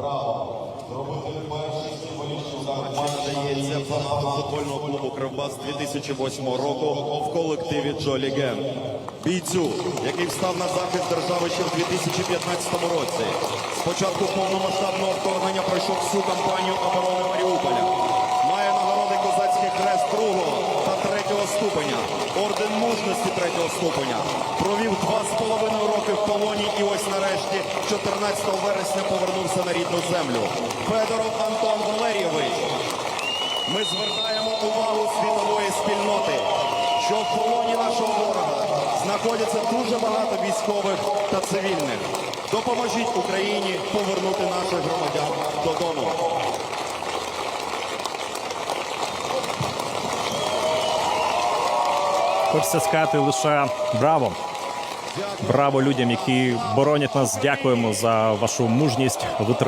Браво! Зробити перший символічний удар Надається фанату футбольного клубу Кривбас 2008 року в колективі Джолі Ген. Бійцю, який встав на захист держави ще в 2015 році. Спочатку повномасштабного вторгнення пройшов всю кампанію оборони Маріуполя. Має нагороди Козацький хрест другого та третього ступеня, орден мужності третього ступеня. Провів два з половиною роки в полоні і ось нарешті 14 вересня повернувся на рідну землю. Федоров Антон Валерійович. Ми звертаємо увагу світової спільноти, що в полоні нашого ворога знаходяться дуже багато військових та цивільних. Допоможіть Україні повернути наших громадян додому. Хочеться сказати лише браво. Браво людям, які боронять нас. Дякуємо за вашу мужність.